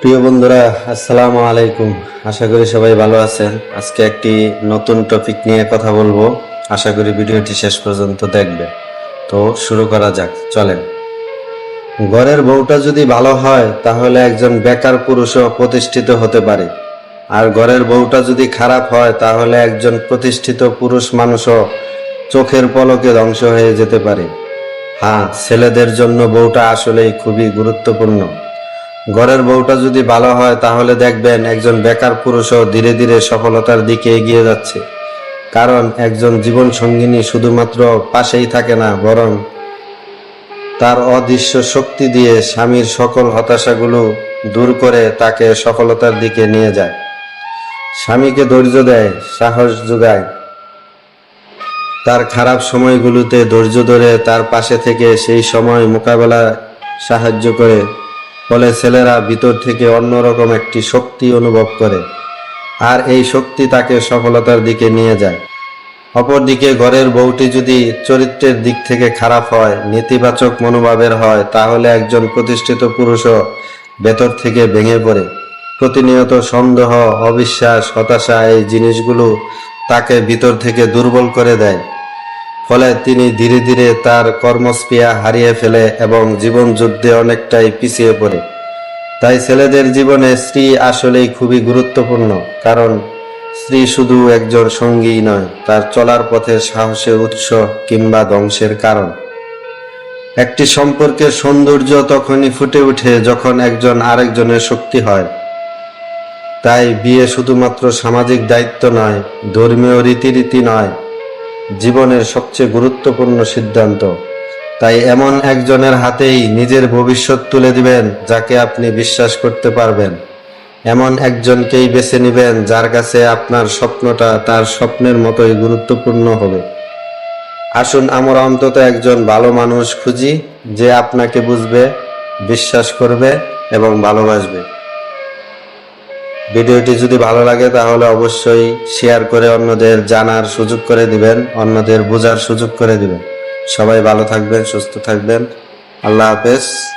প্রিয় বন্ধুরা, আসসালামু আলাইকুম। আশা করি সবাই ভালো আছেন। আজকে একটি নতুন টপিক নিয়ে কথা বলব। আশা করি ভিডিওটি শেষ পর্যন্ত দেখবে তো শুরু করা যাক, চলেন। ঘরের বউটা যদি ভালো হয়, তাহলে একজন বেকার পুরুষও প্রতিষ্ঠিত হতে পারে। আর ঘরের বউটা যদি খারাপ হয়, তাহলে একজন প্রতিষ্ঠিত পুরুষ মানুষও চোখের পলকে ধ্বংস হয়ে যেতে পারে। হ্যাঁ ছেলেদের জন্য বউটা আসলেই খুবই গুরুত্বপূর্ণ। ঘরের বউটা যদি ভালো হয়, তাহলে দেখবেন একজন বেকার পুরুষও ধীরে ধীরে সফলতার দিকে এগিয়ে যাচ্ছে। কারণ একজন জীবন সঙ্গিনী শুধুমাত্র পাশেই থাকে না, বরং তার অদৃশ্য শক্তি দিয়ে স্বামীর সকল হতাশাগুলো দূর করে তাকে সফলতার দিকে নিয়ে যায়। স্বামীকে ধৈর্য দেয়, সাহস যোগায়। তার খারাপ সময়গুলোতে ধৈর্য ধরে তার পাশে থেকে সেই সময় মোকাবেলা সাহায্য করে। ফলে ছেলেরা ভিতর থেকে অন্যরকম একটি শক্তি অনুভব করে, আর এই শক্তি তাকে সফলতার দিকে নিয়ে যায়। অপরদিকে ঘরের বউটি যদি চরিত্রের দিক থেকে খারাপ হয়, নেতিবাচক মনোভাবের হয়, তাহলে একজন প্রতিষ্ঠিত পুরুষও ভেতর থেকে ভেঙে পড়ে। প্রতিনিয়ত সন্দেহ, অবিশ্বাস, হতাশা এই জিনিসগুলো তাকে ভিতর থেকে দুর্বল করে দেয়। ফলে তিনি ধীরে ধীরে তার কর্মস্পৃহা হারিয়ে ফেলে এবং জীবন যুদ্ধে অনেকটাই পিছিয়ে পড়ে। তাই ছেলেদের জীবনে স্ত্রী আসলেই খুবই গুরুত্বপূর্ণ, কারণ স্ত্রী শুধু একজন সঙ্গী নয়, তার চলার পথের সাহসের উৎস কিংবা ধ্বংসের কারণ। একটি সম্পর্কের সৌন্দর্য তখনই ফুটে ওঠে যখন একজন আরেকজনের শক্তি হয়। তাই বিয়ে শুধুমাত্র সামাজিক দায়িত্ব নয়, ধর্মীয় রীতিরীতি নয় জীবনের সবচেয়ে গুরুত্বপূর্ণ সিদ্ধান্ত। তাই এমন একজনের হাতেই নিজের ভবিষ্যৎ তুলে দিবেন, যাকে আপনি বিশ্বাস করতে পারবেন। এমন একজনকেই বেছে নেবেন, যার কাছে আপনার স্বপ্নটা তার স্বপ্নের মতোই গুরুত্বপূর্ণ হবে। আসুন, আমরা অন্তত একজন ভালো মানুষ খুঁজি, যে আপনাকে বুঝবে, বিশ্বাস করবে এবং ভালোবাসবে। ভিডিওটি যদি ভালো লাগে, তাহলে অবশ্যই শেয়ার করে অন্যদের জানার সুযোগ করে দিবেন, অন্যদের বোঝার সুযোগ করে দিবেন। সবাই ভালো থাকবেন, সুস্থ থাকবেন। আল্লাহ হাফেজ।